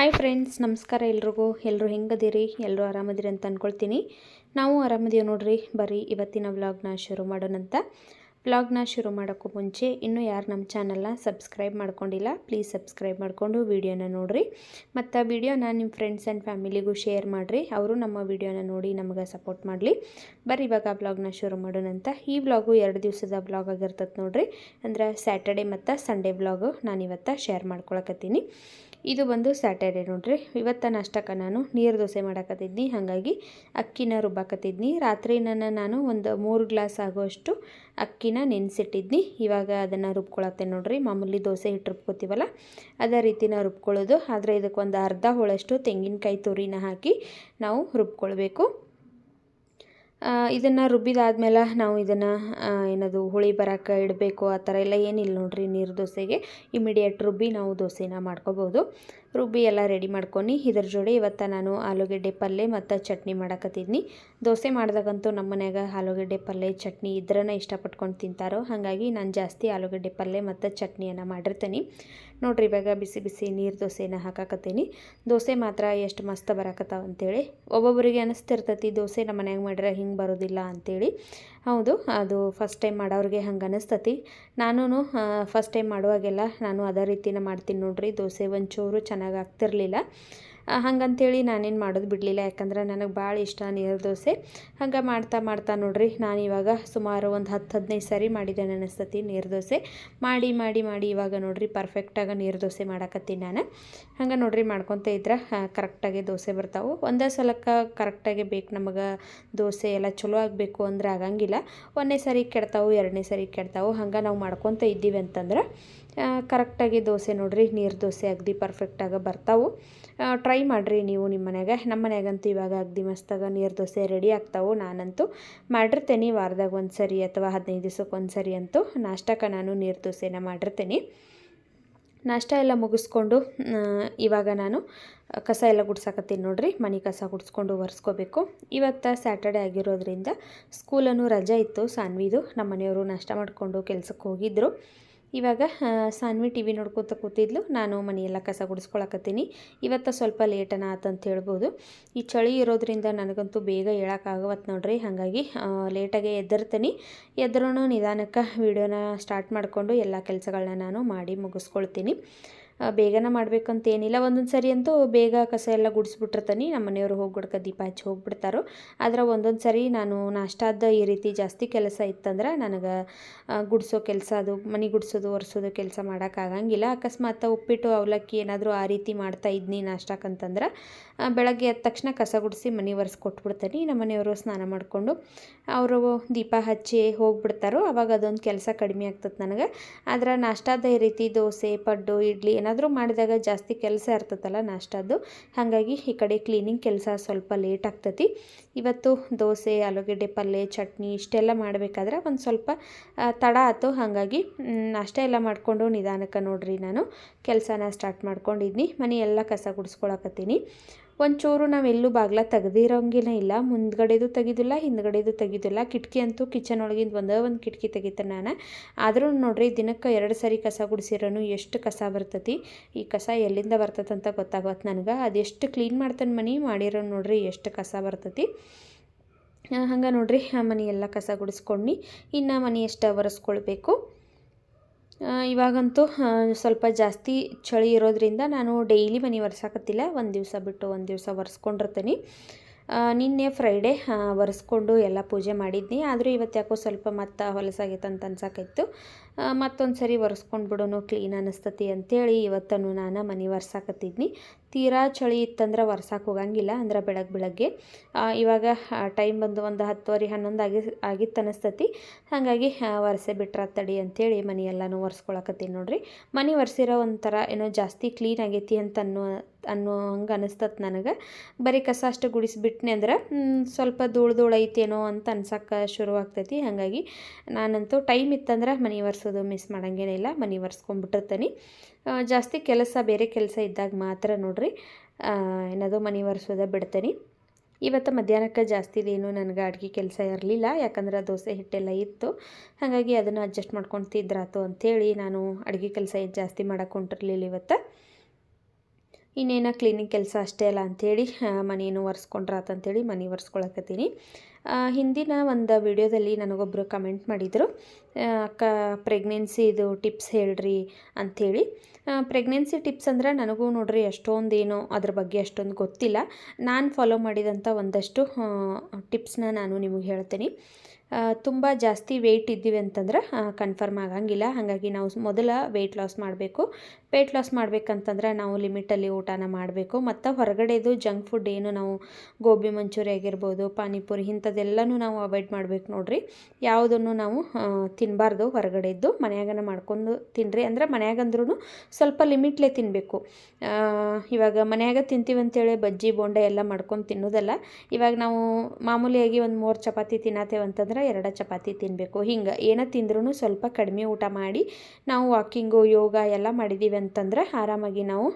Hi friends ನಮಸ್ಕಾರ ಎಲ್ರಿಗೂ. ಎಲ್ಲರೂ ಹೆಂಗದಿರಿ? ಎಲ್ಲರೂ ಆರಾಮದಿರಿ ಅಂತ ಅಂದ್ಕೊಳ್ತೀನಿ ನಾವು ಆರಾಮದೀವಿ ನೋಡ್ರಿ. ಬರೀ ಇವತ್ತಿನ ವ್ಲಾಗ್ನ ಶುರು ಮಾಡೋಣಂತ ವ್ಲಾಗ್ನ ಶುರು ಮಾಡೋಕ್ಕೂ ಮುಂಚೆ ಇನ್ನೂ ಯಾರು ನಮ್ಮ ಚಾನಲ್ನ ಸಬ್ಸ್ಕ್ರೈಬ್ ಮಾಡ್ಕೊಂಡಿಲ್ಲ ಪ್ಲೀಸ್ ಸಬ್ಸ್ಕ್ರೈಬ್ ಮಾಡಿಕೊಂಡು ವೀಡಿಯೋನ ನೋಡಿರಿ. ಮತ್ತು ವೀಡಿಯೋನ ನಿಮ್ಮ ಫ್ರೆಂಡ್ಸ್ ಆ್ಯಂಡ್ ಫ್ಯಾಮಿಲಿಗೂ ಶೇರ್ ಮಾಡಿರಿ. ಅವರು ನಮ್ಮ ವೀಡಿಯೋನ ನೋಡಿ ನಮಗೆ ಸಪೋರ್ಟ್ ಮಾಡಲಿ. ಬರೀ ಇವಾಗ ವ್ಲಾಗ್ನ ಶುರು ಮಾಡೋಣಂತ ಈ ವ್ಲಾಗು ಎರಡು ದಿವಸದ ವ್ಲಾಗ್ ಆಗಿರ್ತದೆ ನೋಡ್ರಿ. ಅಂದ್ರೆ ಸ್ಯಾಟರ್ಡೆ ಮತ್ತು ಸಂಡೇ ವ್ಲಾಗು ಇವತ್ತು ಶೇರ್ ಮಾಡ್ಕೊಳಕತ್ತೀನಿ. ಇದು ಬಂದು ಸ್ಯಾಟರ್ಡೆ ನೋಡ್ರಿ. ಇವತ್ತು ನಾಷ್ಟಕ್ಕೆ ನಾನು ನೀರು ದೋಸೆ ಮಾಡಕತ್ತಿದ್ನಿ. ಹಾಗಾಗಿ ಅಕ್ಕಿನ ರುಬ್ಬಾಕತ್ತಿದ್ನಿ. ರಾತ್ರಿ ನನ್ನ ನಾನು ಒಂದು ಮೂರು ಗ್ಲಾಸ್ ಆಗೋಷ್ಟು ಅಕ್ಕಿನ ನೆನೆಸಿಟ್ಟಿದ್ನಿ. ಇವಾಗ ಅದನ್ನು ರುಬ್ಕೊಳತ್ತೆ ನೋಡ್ರಿ. ಮಾಮೂಲಿ ದೋಸೆ ಹಿಟ್ಟು ರುಬ್ಕೋತೀವಲ್ಲ, ಅದೇ ರೀತಿನ ರುಬ್ಕೊಳ್ಳೋದು. ಆದರೆ ಇದಕ್ಕೊಂದು ಅರ್ಧ ಹೋಳಷ್ಟು ತೆಂಗಿನಕಾಯಿ ತುರಿನ ಹಾಕಿ ನಾವು ರುಬ್ಕೊಳ್ಬೇಕು. ಇದನ್ನು ರುಬ್ಬಿದಾದ್ಮೇಲೆ ನಾವು ಇದನ್ನು ಏನದು ಹುಳಿ ಬರೋಕೆ ಇಡಬೇಕು, ಆ ಥರ ಎಲ್ಲ ಏನಿಲ್ಲ ನೋಡಿರಿ ನೀರು ದೋಸೆಗೆ. ಇಮಿಡಿಯೇಟ್ ರುಬ್ಬಿ ನಾವು ದೋಸೆನ ಮಾಡ್ಕೋಬೋದು. ರುಬ್ಬಿ ಎಲ್ಲ ರೆಡಿ ಮಾಡ್ಕೊಂಡು ಇದ್ರ ಜೋಡಿ ಇವತ್ತು ನಾನು ಆಲೂಗಡ್ಡೆ ಪಲ್ಯ ಮತ್ತು ಚಟ್ನಿ ಮಾಡಕತ್ತಿದ್ನಿ. ದೋಸೆ ಮಾಡಿದಾಗಂತೂ ನಮ್ಮ ಮನ್ಯಾಗ ಆಲೂಗಡ್ಡೆ ಪಲ್ಯ ಚಟ್ನಿ ಇದ್ರನ್ನ ಇಷ್ಟಪಟ್ಕೊಂಡು ತಿಂತಾರೋ, ಹಾಗಾಗಿ ನಾನು ಜಾಸ್ತಿ ಆಲೂಗಡ್ಡೆ ಪಲ್ಯ ಮತ್ತು ಚಟ್ನಿಯನ್ನು ಮಾಡಿರ್ತೀನಿ. ನೋಡ್ರಿ, ಇವಾಗ ಬಿಸಿ ಬಿಸಿ ನೀರು ದೋಸೆನ ಹಾಕಾಕತ್ತೀನಿ. ದೋಸೆ ಮಾತ್ರ ಎಷ್ಟು ಮಸ್ತ್ ಬರಾಕತ್ತಾವ ಅಂತೇಳಿ. ಒಬ್ಬೊಬ್ಬರಿಗೆ ಅನಿಸ್ತಿರ್ತೈತಿ, ದೋಸೆ ನಮ್ಮ ಮನ್ಯಾಗ ಮಾಡಿದ್ರೆ ಹಿಂಗೆ ಬರೋದಿಲ್ಲ ಅಂತೇಳಿ. ಹೌದು, ಅದು ಫಸ್ಟ್ ಟೈಮ್ ಮಾಡೋರಿಗೆ ಹಂಗೆ ಅನಿಸ್ತತಿ. ನಾನು ಫಸ್ಟ್ ಟೈಮ್ ಮಾಡುವಾಗೆಲ್ಲ ನಾನು ಅದೇ ರೀತಿನ ಮಾಡ್ತೀನಿ ನೋಡ್ರಿ. ದೋಸೆ ಒಂಚೂರು ಚೆನ್ನಾಗಿ ಆಗ್ತಿರ್ಲಿಲ್ಲ. ಹಂಗಂತೇಳಿ ನಾನೇನು ಮಾಡೋದು ಬಿಡಲಿಲ್ಲ. ಯಾಕಂದ್ರೆ ನನಗೆ ಭಾಳ ಇಷ್ಟ ನೀರು ದೋಸೆ. ಹಂಗೆ ಮಾಡ್ತಾ ಮಾಡ್ತಾ ನೋಡ್ರಿ, ನಾನು ಇವಾಗ ಸುಮಾರು ಒಂದು ಹತ್ತು ಹದಿನೈದು ಸರಿ ಮಾಡಿದ್ದೇನೆ ಅನಿಸ್ತತಿ ನೀರು ದೋಸೆ. ಮಾಡಿ ಮಾಡಿ ಮಾಡಿ ಇವಾಗ ನೋಡ್ರಿ ಪರ್ಫೆಕ್ಟಾಗಿ ನೀರು ದೋಸೆ ಮಾಡಕತ್ತೀನಿ ನಾನು. ಹಂಗೆ ನೋಡ್ರಿ ಮಾಡ್ಕೊತ ಇದ್ರೆ ಕರೆಕ್ಟಾಗಿ ದೋಸೆ ಬರ್ತಾವೆ. ಒಂದೇ ಸಲಕ್ಕೆ ಕರೆಕ್ಟಾಗಿ ಬೇಕು ನಮಗೆ ದೋಸೆ ಎಲ್ಲ ಚಲೋ ಆಗಬೇಕು ಅಂದ್ರೆ ಆಗಂಗಿಲ್ಲ. ಒಂದನೇ ಸಾರಿ ಕೆಡ್ತಾವೆ, ಎರಡನೇ ಸರಿ ಕೆಡ್ತಾವೆ. ಹಂಗೆ ನಾವು ಮಾಡ್ಕೊತ ಇದ್ದೀವಿ ಅಂತಂದ್ರೆ ಕರೆಕ್ಟಾಗಿ ದೋಸೆ ನೋಡಿರಿ, ನೀರು ದೋಸೆ ಅಗದಿ ಪರ್ಫೆಕ್ಟಾಗಿ ಬರ್ತಾವೆ. ಟ್ರೈ ಮಾಡಿರಿ ನೀವು ನಿಮ್ಮ ಮನೆಗೆ ನಮ್ಮ ಮನೆಗಂತೂ ಇವಾಗ ಅಗದಿ ಮಸ್ತಾಗ ನೀರು ದೋಸೆ ರೆಡಿ ಆಗ್ತಾವೆ ನಾನಂತೂ. ಮಾಡಿರ್ತೇನೆ ವಾರದಾಗ ಒಂದು ಸರಿ ಅಥವಾ ಹದಿನೈದು ದಿವ್ಸಕ್ಕೆ ಒಂದು ಸರಿ ಅಂತೂ ನಾಷ್ಟಕ್ಕೆ ನಾನು ನೀರು ದೋಸೆನ ಮಾಡಿರ್ತೇನೆ. ನಾಷ್ಟ ಎಲ್ಲ ಮುಗಿಸ್ಕೊಂಡು ಇವಾಗ ನಾನು ಕಸ ಎಲ್ಲ ಗುಡ್ಸಾಕತ್ತೀನಿ ನೋಡ್ರಿ. ಮನೆ ಕಸ ಗುಡಿಸ್ಕೊಂಡು ಒರೆಸ್ಕೋಬೇಕು. ಇವತ್ತು ಸ್ಯಾಟರ್ಡೆ ಆಗಿರೋದ್ರಿಂದ ಸ್ಕೂಲನ್ನು ರಜೆ ಇತ್ತು, ಸಾನ್ವಿದು. ನಮ್ಮ ಮನೆಯವರು ನಾಷ್ಟ ಮಾಡಿಕೊಂಡು ಕೆಲಸಕ್ಕೆ ಹೋಗಿದ್ದರು ಇವಾಗ ಸಾನ್ವಿ ಟಿ ವಿ ನೋಡ್ಕೊತ ಕೂತಿದ್ಲು. ನಾನು ಮನೆಯೆಲ್ಲ ಕಸ ಗುಡಿಸ್ಕೊಳಕತ್ತೀನಿ. ಇವತ್ತು ಸ್ವಲ್ಪ ಲೇಟನ ಆತಂತ ಹೇಳ್ಬೋದು. ಈ ಚಳಿ ಇರೋದ್ರಿಂದ ನನಗಂತೂ ಬೇಗ ಹೇಳೋಕ್ಕಾಗವತ್ತು ನೋಡ್ರಿ. ಹಾಗಾಗಿ ಲೇಟಾಗೆ ಎದ್ದಿರ್ತೀನಿ. ಎದ್ರೂ ನಿಧಾನಕ್ಕೆ ವೀಡಿಯೋನ ಸ್ಟಾರ್ಟ್ ಮಾಡಿಕೊಂಡು ಎಲ್ಲ ಕೆಲಸಗಳನ್ನ ನಾನು ಮಾಡಿ ಮುಗಿಸ್ಕೊಳ್ತೀನಿ. ಬೇಗನ ಮಾಡ್ಬೇಕಂತ ಏನಿಲ್ಲ. ಒಂದೊಂದು ಸರಿ ಅಂತೂ ಬೇಗ ಕಸ ಎಲ್ಲ ಗುಡಿಸ್ಬಿಟ್ಟಿರ್ತಾನೆ. ನಮ್ಮ ಮನೆಯವರು ಹೋಗ್ಬಿಡ್ಕ ದೀಪ ಹಚ್ಚಿ ಹೋಗ್ಬಿಡ್ತಾರೋ. ಆದ್ರೆ ಒಂದೊಂದು ಸರಿ ನಾನು ನಾಷ್ಟಾದ ಈ ರೀತಿ ಜಾಸ್ತಿ ಕೆಲಸ ಇತ್ತಂದ್ರೆ ನನಗೆ ಗುಡಿಸೋ ಕೆಲಸ ಅದು, ಮನೆ ಗುಡಿಸೋದು, ಒರೆಸೋದು ಕೆಲಸ ಮಾಡೋಕ್ಕಾಗಂಗಿಲ್ಲ. ಅಕಸ್ಮಾತ್ ಉಪ್ಪಿಟ್ಟು, ಅವಲಕ್ಕಿ ಏನಾದರೂ ಆ ರೀತಿ ಮಾಡ್ತಾ ಇದ್ನಿ ನಾಷ್ಟಕ್ಕಂತಂದ್ರೆ ಬೆಳಗ್ಗೆ ಎದ್ದ ತಕ್ಷಣ ಕಸ ಗುಡಿಸಿ ಮನೆ ಒರೆಸ್ಕೊಟ್ಬಿಡ್ತೀನಿ. ನಮ್ಮ ಮನೆಯವರು ಸ್ನಾನ ಮಾಡಿಕೊಂಡು ಅವರು ದೀಪ ಹಚ್ಚಿ ಹೋಗ್ಬಿಡ್ತಾರೋ. ಅವಾಗ ಅದೊಂದು ಕೆಲಸ ಕಡಿಮೆ ಆಗ್ತದೆ ನನಗೆ. ಆದ್ರೆ ನಾಷ್ಟಾದ ಈ ರೀತಿ ದೋಸೆ, ಪಡ್ಡು, ಇಡ್ಲಿ ಏನಾದರೂ ಮಾಡಿದಾಗ ಜಾಸ್ತಿ ಕೆಲಸ ಇರ್ತದಲ್ಲ ನಾಷ್ಟದ್ದು ಹಾಗಾಗಿ ಈ ಕಡೆ ಕ್ಲೀನಿಂಗ್ ಕೆಲಸ ಸ್ವಲ್ಪ ಲೇಟ್ ಆಗ್ತತಿ. ಇವತ್ತು ದೋಸೆ, ಆಲೂಗೆಡ್ಡೆ ಪಲ್ಯ ಚಟ್ನಿ ಇಷ್ಟೆಲ್ಲ ಮಾಡಬೇಕಾದ್ರೆ ಒಂದು ಸ್ವಲ್ಪ ತಡ ಆಯ್ತು ಹಾಗಾಗಿ ನಾಷ್ಟ ಎಲ್ಲ ಮಾಡಿಕೊಂಡು ನಿಧಾನಕ್ಕೆ ನೋಡ್ರಿ ನಾನು. ಕೆಲಸನ ಸ್ಟಾರ್ಟ್ ಮಾಡ್ಕೊಂಡಿದ್ನಿ. ಮನೆ ಎಲ್ಲ ಕಸ ಗುಡಿಸ್ಕೊಳಕತ್ತೀನಿ. ಒಂಚೂರು ನಾವೆಲ್ಲೂ ಬಾಗ್ಲ ತೆಗ್ದಿರೋಂಗಿಲ್ಲ ಇಲ್ಲ. ಮುಂದ್ಗಡೆದು ತೆಗೆದಿಲ್ಲ, ಹಿಂದ್ಗಡೆದು ತೆಗೆದಿಲ್ಲ. ಕಿಟಕಿ ಅಂತೂ ಕಿಚನ್ ಒಳಗಿಂದ ಒಂದೇ ಒಂದು ಕಿಟಕಿ ತೆಗಿತೇನೆ ನಾನು. ಆದರೂ ನೋಡ್ರಿ, ದಿನಕ್ಕೆ ಎರಡು ಸರಿ ಕಸ ಗುಡಿಸಿರೋನು ಎಷ್ಟು ಕಸ ಬರ್ತತಿ. ಈ ಕಸ ಎಲ್ಲಿಂದ ಬರ್ತದೆ ಅಂತ ಗೊತ್ತಾಗತ್ತೆ ನನಗೆ. ಅದೆಷ್ಟು ಕ್ಲೀನ್ ಮಾಡ್ತಾನೆ ಮನೆ, ಮಾಡಿರೋ ನೋಡ್ರಿ ಎಷ್ಟು ಕಸ ಬರ್ತತಿ. ಹಂಗೆ ನೋಡ್ರಿ, ಆ ಮನೆಯೆಲ್ಲ ಕಸ ಗುಡಿಸ್ಕೊಂಡು, ಇನ್ನು ಮನೆ ಎಷ್ಟು ಒರೆಸ್ಕೊಳ್ಬೇಕು. ಇವಾಗಂತೂ ಸ್ವಲ್ಪ ಜಾಸ್ತಿ ಚಳಿ ಇರೋದ್ರಿಂದ ನಾನು ಡೈಲಿ ಮನೆ ಒರೆಸಾಕತ್ತಿಲ್ಲ. ಒಂದು ದಿವಸ ಬಿಟ್ಟು ಒಂದು ದಿವಸ ಒರೆಸ್ಕೊಂಡಿರ್ತೀನಿ. ನಿನ್ನೆ ಫ್ರೈಡೇ ಒರೆಸ್ಕೊಂಡು ಎಲ್ಲ ಪೂಜೆ ಮಾಡಿದ್ನಿ. ಆದರೂ ಇವತ್ತು ಯಾಕೋ ಸ್ವಲ್ಪ ಮತ್ತೆ ಹೊಲಸಾಗೈತೆ ಅಂತ ಅನ್ಸಾಕೈತು ಮತ್ತೊಂದು ಸರಿ ಒರೆಸ್ಕೊಂಡು ಬಿಡೋನು ಕ್ಲೀನ್ ಅನ್ನಿಸ್ತತಿ ಅಂಥೇಳಿ ಇವತ್ತನ್ನು ನಾನು ಮನೆ ಒರ್ಸಾಕತ್ತಿದ್ನಿ. ತೀರಾ ಚಳಿ ಇತ್ತಂದ್ರೆ ಒರ್ಸಕ್ಕೆ ಹೋಗಂಗಿಲ್ಲ ಅಂದ್ರೆ ಬೆಳಗ್ಗೆ. ಬೆಳಗ್ಗೆ ಇವಾಗ ಟೈಮ್ ಬಂದು ಒಂದು ಹತ್ತುವರೆ, ಹನ್ನೊಂದು ಆಗಿ, ಆಗಿತ್ತು ಅನ್ನಿಸ್ತತಿ ಹಾಗಾಗಿ ಒರೆಸೆ ಬಿಟ್ರೆ ತಡಿ ಅಂಥೇಳಿ ಮನೆಯೆಲ್ಲನೂ ಒರೆಸ್ಕೊಳಕತ್ತೀನಿ ನೋಡಿರಿ. ಮನೆ ಒರೆಸಿರೋ ಒಂಥರ ಏನೋ ಜಾಸ್ತಿ ಕ್ಲೀನ್ ಆಗೈತಿ ಅಂತ ಅನ್ನೋ ಅನ್ನೋ ಹಂಗೆ ಅನಿಸ್ತತ್ ನನಗೆ. ಬರೀ ಕಸ ಅಷ್ಟು ಗುಡಿಸ್ಬಿಟ್ನೆ ಅಂದ್ರೆ ಸ್ವಲ್ಪ ಧೂಳು ಧೂಳು ಐತೇನೋ ಅಂತ ಅನ್ಸಕ್ಕೆ ಶುರುವಾಗ್ತೈತಿ ಹಾಗಾಗಿ ನಾನಂತೂ ಟೈಮ್ ಇತ್ತಂದ್ರೆ ಮನೆ ಒರೆಸೋದು ಮಿಸ್ ಮಾಡೋಂಗೇನಿಲ್ಲ, ಮನೆ ಒರೆಸ್ಕೊಂಡ್ಬಿಟ್ಟಿರ್ತೀನಿ. ಜಾಸ್ತಿ ಕೆಲಸ, ಬೇರೆ ಕೆಲಸ ಇದ್ದಾಗ ಮಾತ್ರ ನೋಡ್ರಿ. ಏನದು ಮನೆ ಒರೆಸೋದ ಬಿಡ್ತೀನಿ. ಇವತ್ತು ಮಧ್ಯಾಹ್ನಕ್ಕೆ ಜಾಸ್ತಿದೇನು ನನಗೆ ಅಡುಗೆ ಕೆಲಸ ಇರಲಿಲ್ಲ, ಯಾಕಂದ್ರೆ ದೋಸೆ ಹಿಟ್ಟೆಲ್ಲ ಇತ್ತು. ಹಾಗಾಗಿ ಅದನ್ನು ಅಡ್ಜಸ್ಟ್ ಮಾಡ್ಕೊಂಡು ತಿದ್ರಾತು ಅಂಥೇಳಿ ನಾನು ಅಡುಗೆ ಕೆಲಸ ಜಾಸ್ತಿ ಮಾಡೋಕೆ ಹೊಂಟಿರಲಿಲ್ಲ ಇವತ್ತು. ಇನ್ನೇನು ಕ್ಲೀನಿಂಗ್ ಕೆಲಸ ಅಷ್ಟೇ ಅಲ್ಲ ಅಂಥೇಳಿ ಮನೇನು ಒರೆಸ್ಕೊಂಡ್ರಾತಂಥೇಳಿ ಮನೆ ಒರೆಸ್ಕೊಳಕತ್ತೀನಿ. ಹಿಂದಿನ ಒಂದು ವಿಡಿಯೋದಲ್ಲಿ ನನಗೊಬ್ಬರು ಕಮೆಂಟ್ ಮಾಡಿದರು ಅಕ್ಕ ಪ್ರೆಗ್ನೆನ್ಸಿದು ಟಿಪ್ಸ್ ಹೇಳ್ರಿ ಅಂಥೇಳಿ. ಪ್ರೆಗ್ನೆನ್ಸಿ ಟಿಪ್ಸ್ ಅಂದ್ರೆ ನನಗೂ ನೋಡ್ರಿ ಅಷ್ಟೊಂದೇನು ಅದ್ರ ಬಗ್ಗೆ ಅಷ್ಟೊಂದು ಗೊತ್ತಿಲ್ಲ. ನಾನು ಫಾಲೋ ಮಾಡಿದಂಥ ಒಂದಷ್ಟು ಟಿಪ್ಸ್ನ ನಾನು ನಿಮಗೆ ಹೇಳ್ತೀನಿ. ತುಂಬ ಜಾಸ್ತಿ ವೆಯ್ಟ್ ಇದ್ದೀವಿ ಅಂತಂದ್ರೆ ಕನ್ಫರ್ಮ್ ಆಗಂಗಿಲ್ಲ. ಹಾಗಾಗಿ ನಾವು ಮೊದಲ ವೆಯ್ಟ್ ಲಾಸ್ ಮಾಡಬೇಕು. ವೆಯ್ಟ್ ಲಾಸ್ ಮಾಡ್ಬೇಕಂತಂದ್ರೆ ನಾವು ಲಿಮಿಟಲ್ಲಿ ಊಟನ ಮಾಡಬೇಕು. ಮತ್ತು ಹೊರಗಡೆದು ಜಂಕ್ ಫುಡ್ ಏನು ನಾವು ಗೋಬಿ ಮಂಚೂರಿ ಆಗಿರ್ಬೋದು, ಪಾನಿಪುರಿ ಇಂಥದ್ದೆಲ್ಲನೂ ನಾವು ಅವಾಯ್ಡ್ ಮಾಡಬೇಕು ನೋಡ್ರಿ. ಯಾವುದನ್ನು ನಾವು ತಿನ್ನಬಾರ್ದು ಹೊರಗಡೆದ್ದು. ಮನೆಯಾಗನ ಮಾಡ್ಕೊಂಡು ತಿನ್ನಿರಿ ಅಂದ್ರೆ ಮನೆಯಾಗಂದ್ರೂ ಸ್ವಲ್ಪ ಲಿಮಿಟ್ಲೇ ತಿನ್ನಬೇಕು ಇವಾಗ ಮನೆಯಾಗ ತಿಂತೀವಿ ಅಂತೇಳಿ ಬಜ್ಜಿ, ಬೋಂಡೆ ಎಲ್ಲ ಮಾಡ್ಕೊಂಡು ತಿನ್ನೋದಲ್ಲ. ಇವಾಗ ನಾವು ಮಾಮೂಲಿಯಾಗಿ ಒಂದು ಮೂರು ಚಪಾತಿ ತಿನ್ನತ್ತೇವೆ ಅಂತಂದ್ರೆ ಎರಡು ಚಪಾತಿ ತಿನ್ನಬೇಕು ಹಿಂಗೆ ಏನ ತಿಂದ್ರೂ ಸ್ವಲ್ಪ ಕಡಿಮೆ ಊಟ ಮಾಡಿ ನಾವು ವಾಕಿಂಗು ಯೋಗ ಎಲ್ಲ ಮಾಡಿದ್ದೀವಿ ಅಂತಂದ್ರೆ ಆರಾಮಾಗಿ ನಾವು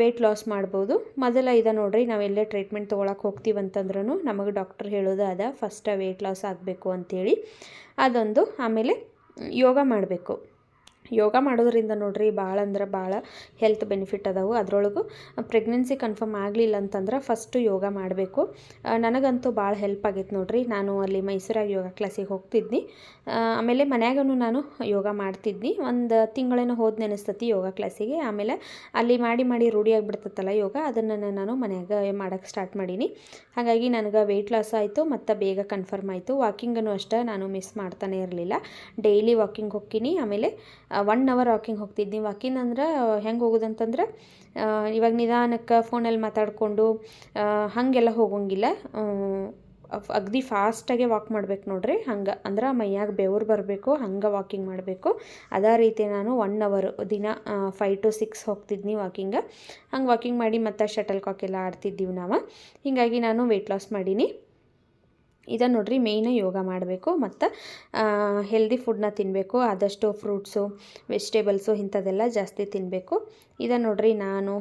ವೆಯ್ಟ್ ಲಾಸ್ ಮಾಡ್ಬೋದು. ಮೊದಲ ಇದೆ ನೋಡ್ರಿ ನಾವೆಲ್ಲೇ ಟ್ರೀಟ್ಮೆಂಟ್ ತೊಗೊಳಕ್ಕೆ ಹೋಗ್ತೀವಿ ಅಂತಂದ್ರೂ ನಮಗೆ ಡಾಕ್ಟರ್ ಹೇಳೋದು ಅದ ಫಸ್ಟ್ ವೆಯ್ಟ್ ಲಾಸ್ ಆಗಬೇಕು ಅಂಥೇಳಿ ಅದೊಂದು, ಆಮೇಲೆ ಯೋಗ ಮಾಡಬೇಕು. ಯೋಗ ಮಾಡೋದ್ರಿಂದ ನೋಡ್ರಿ ಭಾಳ ಅಂದ್ರೆ ಭಾಳ ಹೆಲ್ತ್ ಬೆನಿಫಿಟ್ ಅದಾವು. ಅದರೊಳಗು ಪ್ರೆಗ್ನೆನ್ಸಿ ಕನ್ಫರ್ಮ್ ಆಗಲಿಲ್ಲ ಅಂತಂದ್ರೆ ಫಸ್ಟು ಯೋಗ ಮಾಡಬೇಕು. ನನಗಂತೂ ಭಾಳ ಹೆಲ್ಪ್ ಆಗೈತೆ ನೋಡ್ರಿ. ನಾನು ಅಲ್ಲಿ ಮೈಸೂರಾಗ ಯೋಗ ಕ್ಲಾಸಿಗೆ ಹೋಗ್ತಿದ್ನಿ. ಆಮೇಲೆ ಮನ್ಯಾಗನು ನಾನು ಯೋಗ ಮಾಡ್ತಿದ್ನಿ. ಒಂದು ತಿಂಗಳೇನೋ ಹೋದ ನೆನೆಸ್ತತಿ ಯೋಗ ಕ್ಲಾಸಿಗೆ ಆಮೇಲೆ ಅಲ್ಲಿ ಮಾಡಿ ಮಾಡಿ ರೂಢಿಯಾಗಿಬಿಡ್ತತ್ತಲ್ಲ ಯೋಗ, ಅದನ್ನು ನಾನು ಮನ್ಯಾಗ ಮಾಡೋಕ್ಕೆ ಸ್ಟಾರ್ಟ್ ಮಾಡೀನಿ. ಹಾಗಾಗಿ ನನಗೆ ವೆಯ್ಟ್ ಲಾಸ್ ಆಯಿತು, ಮತ್ತು ಬೇಗ ಕನ್ಫರ್ಮ್ ಆಯಿತು. ವಾಕಿಂಗನ್ನು ಅಷ್ಟೇ ನಾನು ಮಿಸ್ ಮಾಡ್ತಾನೆ ಇರಲಿಲ್ಲ. ಡೈಲಿ ವಾಕಿಂಗ್ ಹೋಗ್ತೀನಿ. ಆಮೇಲೆ ಒನ್ ಅವರ್ ವಾಕಿಂಗ್ ಹೋಗ್ತಿದ್ನಿ ವಾಕಿಂಗ್ ಅಂದ್ರೆ ಹೆಂಗೆ ಹೋಗೋದಂತಂದ್ರೆ ಇವಾಗ ನಿಧಾನಕ್ಕೆ ಫೋನಲ್ಲಿ ಮಾತಾಡಿಕೊಂಡು ಹಾಗೆಲ್ಲ ಹೋಗೋಂಗಿಲ್ಲ. ಅಗದಿ ಫಾಸ್ಟಾಗೆ ವಾಕ್ ಮಾಡ್ಬೇಕು ನೋಡ್ರಿ. ಹಂಗೆ, ಅಂದ್ರೆ ಮೈಯಾಗ ಬೆವರು ಬರಬೇಕು, ಹಂಗೆ ವಾಕಿಂಗ್ ಮಾಡಬೇಕು. ಅದೇ ರೀತಿ ನಾನು ಒನ್ ಅವರ್ ದಿನ ಫೈವ್ ಟು ಸಿಕ್ಸ್ ಹೋಗ್ತಿದ್ನಿ ವಾಕಿಂಗ ಹಂಗೆ ವಾಕಿಂಗ್ ಮಾಡಿ ಮತ್ತು ಶಟಲ್ ಕಾಕೆಲ್ಲ ಆಡ್ತಿದ್ದೀವಿ ನಾವು. ಹೀಗಾಗಿ ನಾನು ವೆಯ್ಟ್ ಲಾಸ್ ಮಾಡೀನಿ. ಇದನ್ನು ನೋಡ್ರಿ ಮೇಯ್ನ ಯೋಗ ಮಾಡಬೇಕು ಮತ್ತು ಹೆಲ್ದಿ ಫುಡ್ನ ತಿನ್ನಬೇಕು ಆದಷ್ಟು ಫ್ರೂಟ್ಸು ವೆಜಿಟೇಬಲ್ಸು ಇಂಥದ್ದೆಲ್ಲ ಜಾಸ್ತಿ ತಿನ್ನಬೇಕು ಇದನ್ನು ನೋಡ್ರಿ ನಾನು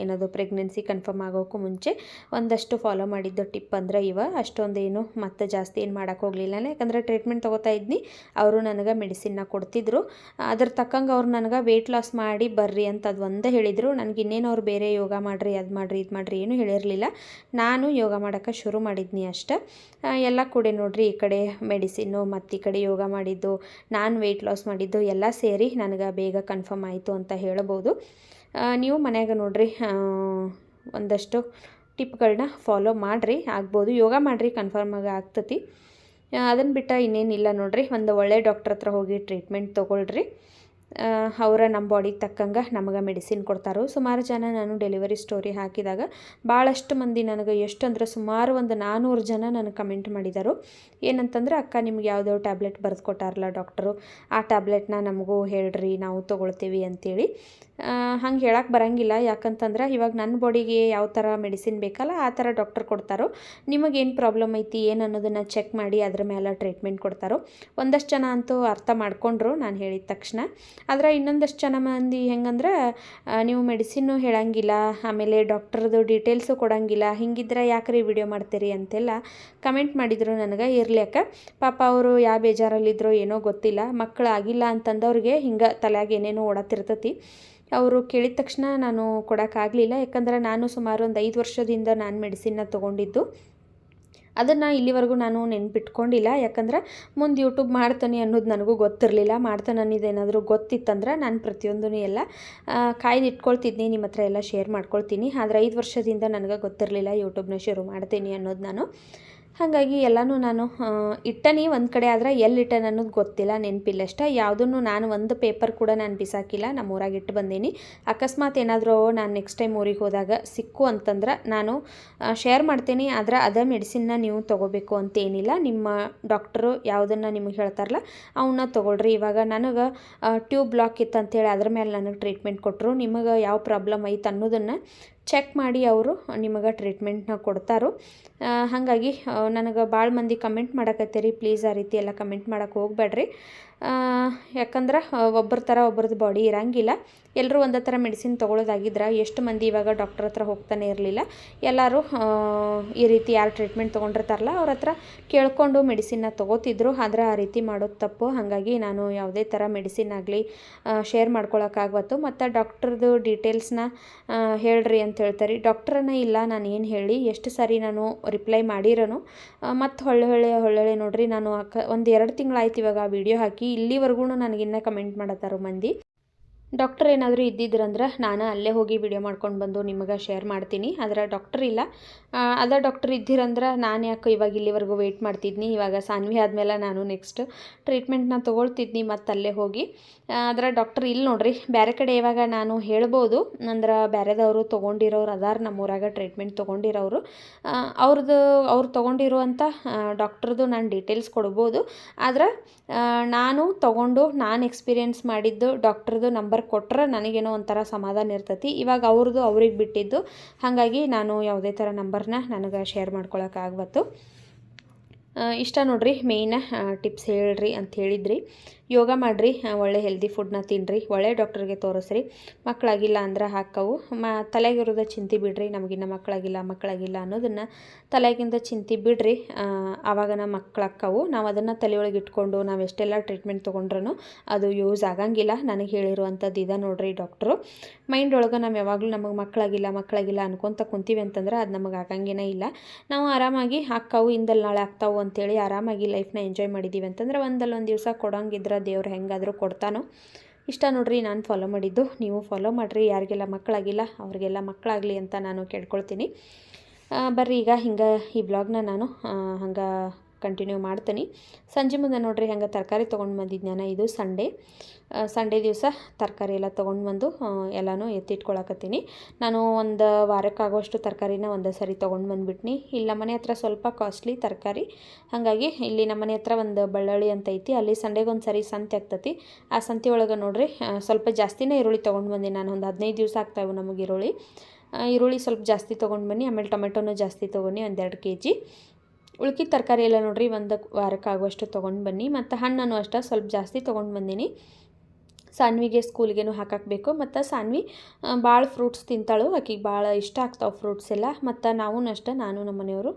ಏನದು ಪ್ರೆಗ್ನೆನ್ಸಿ ಕನ್ಫರ್ಮ್ ಆಗೋಕ್ಕೂ ಮುಂಚೆ ಒಂದಷ್ಟು ಫಾಲೋ ಮಾಡಿದ್ದು ಟಿಪ್ ಅಂದ್ರೆ ಇವ, ಅಷ್ಟೊಂದೇನು ಮತ್ತೆ ಜಾಸ್ತಿ ಏನು ಮಾಡೋಕ್ಕೆ ಹೋಗಲಿಲ್ಲ. ಯಾಕಂದರೆ ಟ್ರೀಟ್ಮೆಂಟ್ ತೊಗೋತಾ ಇದ್ನಿ, ಅವರು ನನಗೆ ಮೆಡಿಸಿನ್ನ ಕೊಡ್ತಿದ್ರು. ಅದ್ರ ತಕ್ಕಂಗೆ ಅವ್ರು ನನಗೆ ವೆಯ್ಟ್ ಲಾಸ್ ಮಾಡಿ ಬರ್ರಿ ಅಂತ ಅದು ಒಂದೇ ಹೇಳಿದರು. ನನಗೆ ಇನ್ನೇನು ಅವ್ರು ಬೇರೆ ಯೋಗ ಮಾಡಿರಿ, ಅದು ಮಾಡಿರಿ, ಇದು ಮಾಡಿರಿ ಏನು ಹೇಳಿರಲಿಲ್ಲ. ನಾನು ಯೋಗ ಮಾಡೋಕ್ಕೆ ಶುರು ಮಾಡಿದ್ನಿ ಅಷ್ಟೆ. ಎಲ್ಲ ಕೂಡ ನೋಡ್ರಿ ಈ ಕಡೆ ಮೆಡಿಸಿನ್ನು ಮತ್ತು ಈ ಕಡೆ ಯೋಗ ಮಾಡಿದ್ದು, ನಾನು ವೆಯ್ಟ್ ಲಾಸ್ ಮಾಡಿದ್ದು ಎಲ್ಲ ಸೇರಿ ನನಗೆ ಬೇಗ ಕನ್ಫರ್ಮ್ ಆಯಿತು ಅಂತ ಹೇಳ್ಬೋದು. ನೀವು ಮನ್ಯಾಗ ನೋಡ್ರಿ ಒಂದಷ್ಟು ಟಿಪ್ಗಳನ್ನ ಫಾಲೋ ಮಾಡಿರಿ, ಆಗ್ಬೋದು. ಯೋಗ ಮಾಡಿರಿ ಕನ್ಫರ್ಮ್ ಆಗಿ ಆಗ್ತತಿ. ಅದನ್ನು ಬಿಟ್ಟು ಇನ್ನೇನಿಲ್ಲ ನೋಡ್ರಿ, ಒಂದು ಒಳ್ಳೆ ಡಾಕ್ಟ್ರ್ ಹತ್ರ ಹೋಗಿ ಟ್ರೀಟ್ಮೆಂಟ್ ತೊಗೊಳ್ರಿ. ಅವರ ನಮ್ಮ ಬಾಡಿಗೆ ತಕ್ಕಂಗೆ ನಮಗೆ ಮೆಡಿಸಿನ್ ಕೊಡ್ತಾರೆ. ಸುಮಾರು ಜನ ನಾನು ಡೆಲಿವರಿ ಸ್ಟೋರಿ ಹಾಕಿದಾಗ ಭಾಳಷ್ಟು ಮಂದಿ ನನಗೆ ಎಷ್ಟು ಅಂದ್ರೆ ಸುಮಾರು ಒಂದು ನಾನ್ನೂರು ಜನ ನನಗೆ ಕಮೆಂಟ್ ಮಾಡಿದರು. ಏನಂತಂದ್ರೆ, ಅಕ್ಕ, ನಿಮ್ಗೆ ಯಾವುದೋ ಟ್ಯಾಬ್ಲೆಟ್ ಬರೆದು ಕೊಟ್ಟಾರಲ್ಲ ಡಾಕ್ಟರು. ಆ ಟ್ಯಾಬ್ಲೆಟ್ನ ನಮಗೂ ಹೇಳ್ರಿ, ನಾವು ತೊಗೊಳ್ತೀವಿ ಅಂತೇಳಿ. ಹಂಗೆ ಹೇಳಕ್ಕೆ ಬರಂಗಿಲ್ಲ. ಯಾಕಂತಂದ್ರೆ, ಇವಾಗ ನನ್ನ ಬಾಡಿಗೆ ಯಾವ ಥರ ಮೆಡಿಸಿನ್ ಬೇಕಲ್ಲ, ಆ ಥರ ಡಾಕ್ಟರ್ ಕೊಡ್ತಾರೋ. ನಿಮಗೇನು ಪ್ರಾಬ್ಲಮ್ ಐತಿ, ಏನು ಅನ್ನೋದನ್ನು ಚೆಕ್ ಮಾಡಿ ಅದ್ರ ಮೇಲೆ ಟ್ರೀಟ್ಮೆಂಟ್ ಕೊಡ್ತಾರೋ. ಒಂದಷ್ಟು ಜನ ಅಂತೂ ಅರ್ಥ ಮಾಡಿಕೊಂಡ್ರು, ನಾನು ಹೇಳಿದ ತಕ್ಷಣ. ಆದ್ರೆ ಇನ್ನೊಂದಷ್ಟು ಜನ ಮಂದಿ ಹೆಂಗಂದ್ರೆ ನೀವು ಮೆಡಿಸಿನ್ನು ಹೇಳಂಗಿಲ್ಲ, ಆಮೇಲೆ ಡಾಕ್ಟ್ರದ್ದು ಡೀಟೇಲ್ಸು ಕೊಡಂಗಿಲ್ಲ, ಹಿಂಗಿದ್ರೆ ಯಾಕ್ರಿ ವಿಡಿಯೋ ಮಾಡ್ತೀರಿ ಅಂತೆಲ್ಲ ಕಮೆಂಟ್ ಮಾಡಿದರು ನನಗೆ ಇರ್ಲಿಕ್ಕೆ ಪಾಪ ಅವರು ಯಾವ ಬೇಜಾರಲ್ಲಿದ್ದರೋ ಏನೋ ಗೊತ್ತಿಲ್ಲ ಮಕ್ಕಳು ಆಗಿಲ್ಲ ಅಂತಂದವ್ರಿಗೆ ಹಿಂಗೆ ತಲೆಯಾಗ ಏನೇನೋ ಓಡತ್ತಿರ್ತತಿ ಅವರು ಕೇಳಿದ ತಕ್ಷಣ ನಾನು ಕೊಡೋಕ್ಕಾಗಲಿಲ್ಲ, ಯಾಕಂದ್ರೆ ನಾನು ಸುಮಾರು ಒಂದು ಐದು ವರ್ಷದಿಂದ ನಾನು ಮೆಡಿಸಿನ್ನ ತೊಗೊಂಡಿದ್ದು. ಅದನ್ನು ಇಲ್ಲಿವರೆಗೂ ನಾನು ನೆನ್ಪಿಟ್ಕೊಂಡಿಲ್ಲ. ಯಾಕಂದ್ರೆ ಮುಂದೆ ಯೂಟ್ಯೂಬ್ ಮಾಡ್ತಾನೆ ಅನ್ನೋದು ನನಗೂ ಗೊತ್ತಿರಲಿಲ್ಲ. ಮಾಡ್ತಾನೆ ಅನ್ನೋದೇನಾದರೂ ಗೊತ್ತಿತ್ತಂದ್ರೆ ನಾನು ಪ್ರತಿಯೊಂದೂ ಎಲ್ಲ ಕಾಯ್ದು ನಿಮ್ಮ ಹತ್ರ ಎಲ್ಲ ಶೇರ್ ಮಾಡ್ಕೊಳ್ತೀನಿ. ಆದರೆ ಐದು ವರ್ಷದಿಂದ ನನಗೆ ಗೊತ್ತಿರಲಿಲ್ಲ ಯೂಟ್ಯೂಬ್ನ ಶುರು ಮಾಡ್ತೀನಿ ಅನ್ನೋದು ನಾನು. ಹಾಗಾಗಿ ಎಲ್ಲನೂ ನಾನು ಇಟ್ಟನಿ ಒಂದು ಕಡೆ, ಆದ್ರೆ ಎಲ್ಲಿ ಇಟ್ಟನ ಅನ್ನೋದು ಗೊತ್ತಿಲ್ಲ, ನೆನಪಿಲ್ಲ ಅಷ್ಟೇ. ಯಾವುದನ್ನು ನಾನು ಒಂದು ಪೇಪರ್ ಕೂಡ ನಾನು ಬಿಸಾಕಿಲ್ಲ ನಮ್ಮ ಊರಾಗ ಇಟ್ಟು ಬಂದೀನಿ. ಅಕಸ್ಮಾತ್ ಏನಾದರೂ ನಾನು ನೆಕ್ಸ್ಟ್ ಟೈಮ್ ಊರಿಗೆ ಹೋದಾಗ ಸಿಕ್ಕು ಅಂತಂದ್ರೆ ನಾನು ಶೇರ್ ಮಾಡ್ತೀನಿ. ಆದ್ರೆ ಅದೇ ಮೆಡಿಸಿನ್ನ ನೀವು ತೊಗೋಬೇಕು ಅಂತೇನಿಲ್ಲ ನಿಮ್ಮ ಡಾಕ್ಟ್ರು ಯಾವುದನ್ನು ನಿಮಗೆ ಹೇಳ್ತಾರಲ್ಲ ಅವನ್ನ ತೊಗೊಳ್ರಿ. ಇವಾಗ ನನಗೆ ಟ್ಯೂಬ್ ಬ್ಲಾಕ್ ಇತ್ತು ಅಂತೇಳಿ ಅದ್ರ ಮೇಲೆ ನನಗೆ ಟ್ರೀಟ್ಮೆಂಟ್ ಕೊಟ್ಟರು ನಿಮಗೆ ಯಾವ ಪ್ರಾಬ್ಲಮ್ ಐತೆ ಅನ್ನೋದನ್ನು ಚೆಕ್ ಮಾಡಿ ಅವರು ನಿಮಗೆ ಟ್ರೀಟ್ಮೆಂಟ್ನ ಕೊಡ್ತಾರೋ. ಹಾಗಾಗಿ ನನಗೆ ಭಾಳ ಮಂದಿ ಕಮೆಂಟ್ ಮಾಡಕತ್ತೀರಿ. ಪ್ಲೀಸ್ ಆ ರೀತಿ ಎಲ್ಲ ಕಮೆಂಟ್ ಮಾಡೋಕ್ಕೆ ಹೋಗ್ಬೇಡ್ರಿ. ಯಾಕಂದ್ರೆ ಒಬ್ಬರ ಥರ ಒಬ್ಬರದ್ದು ಬಾಡಿ ಇರಂಗಿಲ್ಲ. ಎಲ್ಲರೂ ಒಂದೇ ಥರ ಮೆಡಿಸಿನ್ ತೊಗೊಳೋದಾಗಿದ್ರೆ ಎಷ್ಟು ಮಂದಿ ಇವಾಗ ಡಾಕ್ಟರ್ ಹತ್ರ ಹೋಗ್ತಾನೆ ಇರಲಿಲ್ಲ. ಎಲ್ಲರೂ ಈ ರೀತಿ ಯಾರು ಟ್ರೀಟ್ಮೆಂಟ್ ತೊಗೊಂಡಿರ್ತಾರಲ್ಲ ಅವ್ರ ಹತ್ರ ಕೇಳಿಕೊಂಡು ಮೆಡಿಸಿನ್ನ ತೊಗೋತಿದ್ರು. ಆದರೆ ಆ ರೀತಿ ಮಾಡೋದು ತಪ್ಪು. ಹಾಗಾಗಿ ನಾನು ಯಾವುದೇ ಥರ ಮೆಡಿಸಿನ್ ಆಗಲಿ ಶೇರ್ ಮಾಡ್ಕೊಳಕ್ಕಾಗ್ವತ್ತು ಮತ್ತು ಡಾಕ್ಟ್ರದ್ದು ಡೀಟೇಲ್ಸ್ನ ಹೇಳ್ರಿ ಅಂತ ಹೇಳ್ತಾರೆ. ಡಾಕ್ಟ್ರನ್ನ ಇಲ್ಲ ನಾನು ಏನು ಹೇಳಿ, ಎಷ್ಟು ಸಾರಿ ನಾನು ರಿಪ್ಲೈ ಮಾಡಿರೋನು. ಮತ್ತು ಹೊಳ್ಳೆ ಹೊಳ್ಳೆ ಹೊಳ್ಳೆ ನೋಡ್ರಿ, ನಾನು ಅಕ್ಕ, ಒಂದು ಎರಡು ತಿಂಗಳಾಯ್ತು ಇವಾಗ ಆ ವಿಡಿಯೋ ಹಾಕಿ. ಇಲ್ಲಿವರೆಗೂ ನನಗಿನ್ನ ಕಮೆಂಟ್ ಮಾಡತ್ತಾರೋ ಮಂದಿ. ಡಾಕ್ಟರ್ ಏನಾದರೂ ಇದ್ದಿದ್ರಂದ್ರೆ ನಾನು ಅಲ್ಲೇ ಹೋಗಿ ವಿಡಿಯೋ ಮಾಡ್ಕೊಂಡು ಬಂದು ನಿಮಗೆ ಶೇರ್ ಮಾಡ್ತೀನಿ. ಆದರೆ ಡಾಕ್ಟರ್ ಇಲ್ಲ. ಅದ ಡಾಕ್ಟರ್ ಇದ್ದಿರಂದ್ರೆ ನಾನು ಯಾಕೆ ಇವಾಗ ಇಲ್ಲಿವರೆಗೂ ವೆಯ್ಟ್ ಮಾಡ್ತಿದ್ನಿ. ಇವಾಗ ಸಾನ್ವಿ ಆದಮೇಲೆ ನಾನು ನೆಕ್ಸ್ಟ್ ಟ್ರೀಟ್ಮೆಂಟ್ನ ತೊಗೊಳ್ತಿದ್ನಿ ಮತ್ತು ಅಲ್ಲೇ ಹೋಗಿ. ಅದರ ಡಾಕ್ಟರ್ ಇಲ್ಲಿ ನೋಡಿರಿ ಬೇರೆ ಕಡೆ ಇವಾಗ ನಾನು ಹೇಳ್ಬೋದು. ಅಂದ್ರೆ ಬೇರೆದವರು ತೊಗೊಂಡಿರೋರು ಅದಾರ, ನಮ್ಮೂರಾಗ ಟ್ರೀಟ್ಮೆಂಟ್ ತೊಗೊಂಡಿರೋರು. ಅವ್ರದ್ದು ಅವ್ರು ತೊಗೊಂಡಿರುವಂಥ ಡಾಕ್ಟ್ರದ್ದು ನಾನು ಡೀಟೇಲ್ಸ್ ಕೊಡ್ಬೋದು. ಆದ್ರೆ ನಾನು ತೊಗೊಂಡು ನಾನು ಎಕ್ಸ್ಪೀರಿಯೆನ್ಸ್ ಮಾಡಿದ್ದು ಡಾಕ್ಟ್ರದ್ದು ನಂಬರ್ ಕೊಟ್ಟರೆ ನನಗೇನೋ ಒಂಥರ ಸಮಾಧಾನ ಇರ್ತೈತಿ. ಇವಾಗ ಅವ್ರದ್ದು ಅವ್ರಿಗೆ ಬಿಟ್ಟಿದ್ದು. ಹಾಗಾಗಿ ನಾನು ಯಾವುದೇ ಥರ ನಂಬರ್ನ ನನಗೆ ಶೇರ್ ಮಾಡ್ಕೊಳಕ್ಕಾಗ್ಬತ್ತು ಇಷ್ಟ ನೋಡ್ರಿ ಮೇಯ್ನ ಟಿಪ್ಸ್ ಹೇಳ್ರಿ ಅಂತ ಹೇಳಿದ್ರಿ. ಯೋಗ ಮಾಡಿರಿ ಒಳ್ಳೆ ಹೆಲ್ದಿ ಫುಡ್ನ ತಿನ್ನಿರಿ ಒಳ್ಳೆ ಡಾಕ್ಟ್ರಿಗೆ ತೋರಿಸ್ರಿ. ಮಕ್ಕಳಾಗಿಲ್ಲ ಅಂದ್ರೆ ಹಾಕವು. ಮ, ತಲೆಗಿರೋದ ಚಿಂತೆ ಬಿಡ್ರಿ, ನಮಗಿನ್ನ ಮಕ್ಕಳಾಗಿಲ್ಲ ಮಕ್ಕಳಾಗಿಲ್ಲ ಅನ್ನೋದನ್ನು ತಲೆಗಿಂದ ಚಿಂತೆ ಬಿಡ್ರಿ. ಆವಾಗ ನಮ್ಮ ಮಕ್ಕಳಕ್ಕವು ನಾವು ಅದನ್ನು ತಲೆಯೊಳಗೆ ಇಟ್ಕೊಂಡು, ನಾವು ಎಷ್ಟೆಲ್ಲ ಟ್ರೀಟ್ಮೆಂಟ್ ತೊಗೊಂಡ್ರೂ ಅದು ಯೂಸ್ ಆಗಂಗಿಲ್ಲ. ನನಗೆ ಹೇಳಿರುವಂಥದ್ದು ಇದೆ ನೋಡ್ರಿ ಡಾಕ್ಟ್ರು ಮೈಂಡ್ ಒಳಗೆ ನಾವು ಯಾವಾಗಲೂ ನಮಗೆ ಮಕ್ಕಳಾಗಿಲ್ಲ ಮಕ್ಕಳಾಗಿಲ್ಲ ಅನ್ಕೊತ ಕುಂತೀವಿ ಅಂತಂದ್ರೆ ಅದು ನಮಗೆ ಆಗಂಗೇನ ಇಲ್ಲ. ನಾವು ಆರಾಮಾಗಿ ಹಾಕವು ಇಂದಲ್ಲಿ ನಾಳೆ ಆಗ್ತಾವು ಅಂತೇಳಿ ಆರಾಮಾಗಿ ಲೈಫ್ನ ಎಂಜಾಯ್ ಮಾಡಿದ್ದೀವಿ ಅಂತಂದ್ರೆ ಒಂದಲ್ಲೊಂದು ದಿವಸ ಕೊಡೋಂಗಿದ್ರೆ ದೇವ್ರು ಹೆಂಗಾದರೂ ಕೊಡ್ತಾನೋ. ಇಷ್ಟ ನೋಡ್ರಿ, ನಾನು ಫಾಲೋ ಮಾಡಿದ್ದು. ನೀವು ಫಾಲೋ ಮಾಡಿರಿ, ಯಾರಿಗೆಲ್ಲ ಮಕ್ಕಳಾಗಿಲ್ಲ, ಅವ್ರಿಗೆಲ್ಲ ಮಕ್ಕಳಾಗಲಿ ಅಂತ ನಾನು ಕೇಳ್ಕೊಳ್ತೀನಿ. ಬರ್ರಿ ಈಗ ಹಿಂಗೆ ಈ ಬ್ಲಾಗ್ನ ನಾನು ಹಂಗೆ ಕಂಟಿನ್ಯೂ ಮಾಡ್ತೀನಿ. ಸಂಜೆ ಮುಂದೆ ನೋಡ್ರಿ ಹೆಂಗೆ ತರಕಾರಿ ತೊಗೊಂಡು ಬಂದಿದ್ದೆ ಇದು ಸಂಡೇ ಸಂಡೇ ದಿವಸ ತರಕಾರಿ ಎಲ್ಲ ತೊಗೊಂಡು ಬಂದು ಎಲ್ಲನೂ ಎತ್ತಿಟ್ಕೊಳಕತ್ತೀನಿ. ನಾನು ಒಂದು ವಾರಕ್ಕಾಗುವಷ್ಟು ತರಕಾರಿನ ಒಂದೇ ಸರಿ ತೊಗೊಂಡು ಬಂದುಬಿಟ್ನಿ. ಇಲ್ಲಿ ನಮ್ಮ ಮನೆ ಹತ್ರ ಸ್ವಲ್ಪ ಕಾಸ್ಟ್ಲಿ ತರಕಾರಿ. ಹಾಗಾಗಿ ಇಲ್ಲಿ ನಮ್ಮ ಮನೆ ಹತ್ರ ಒಂದು ಬಳ್ಳಳ್ಳಿ ಅಂತ ಐತಿ. ಅಲ್ಲಿ ಸಂಡೇಗೊಂದು ಸರಿ ಸಂತೆ ಆಗ್ತತಿ. ಆ ಸಂತೆ ಒಳಗೆ ನೋಡ್ರಿ ಸ್ವಲ್ಪ ಜಾಸ್ತಿನೇ ಈರುಳ್ಳಿ ತೊಗೊಂಡು ಬಂದೆ ನಾನು. ಒಂದು ಹದಿನೈದು ದಿವಸ ಆಗ್ತಾವೆ ನಮಗೆ ಈರುಳ್ಳಿ. ಈರುಳ್ಳಿ ಸ್ವಲ್ಪ ಜಾಸ್ತಿ ತೊಗೊಂಡು ಬನ್ನಿ. ಆಮೇಲೆ ಟೊಮೆಟೊನೂ ಜಾಸ್ತಿ ತೊಗೊಂಡು ಒಂದೆರಡು ಕೆ ಜಿ ಉಳ್ಕಿದ ತರಕಾರಿ ಎಲ್ಲ ನೋಡ್ರಿ ಒಂದು ವಾರಕ್ಕಾಗುವಷ್ಟು ತೊಗೊಂಡು ಬನ್ನಿ, ಮತ್ತು ಹಣ್ಣನ್ನು ಅಷ್ಟೇ ಸ್ವಲ್ಪ ಜಾಸ್ತಿ ತೊಗೊಂಡು ಬಂದೀನಿ. ಸಾನ್ವಿಗೆ ಸ್ಕೂಲ್ಗೇನು ಹಾಕಾಕಬೇಕು. ಮತ್ತು ಸಾನ್ವಿ ಭಾಳ ಫ್ರೂಟ್ಸ್ ತಿಂತಾಳು. ಆಕಿಗೆ ಭಾಳ ಇಷ್ಟ ಆಗ್ತಾವೆ ಫ್ರೂಟ್ಸ್ ಎಲ್ಲ. ಮತ್ತು ನಾವು ಅಷ್ಟೇ, ನಾನು ನಮ್ಮ ಮನೆಯವರು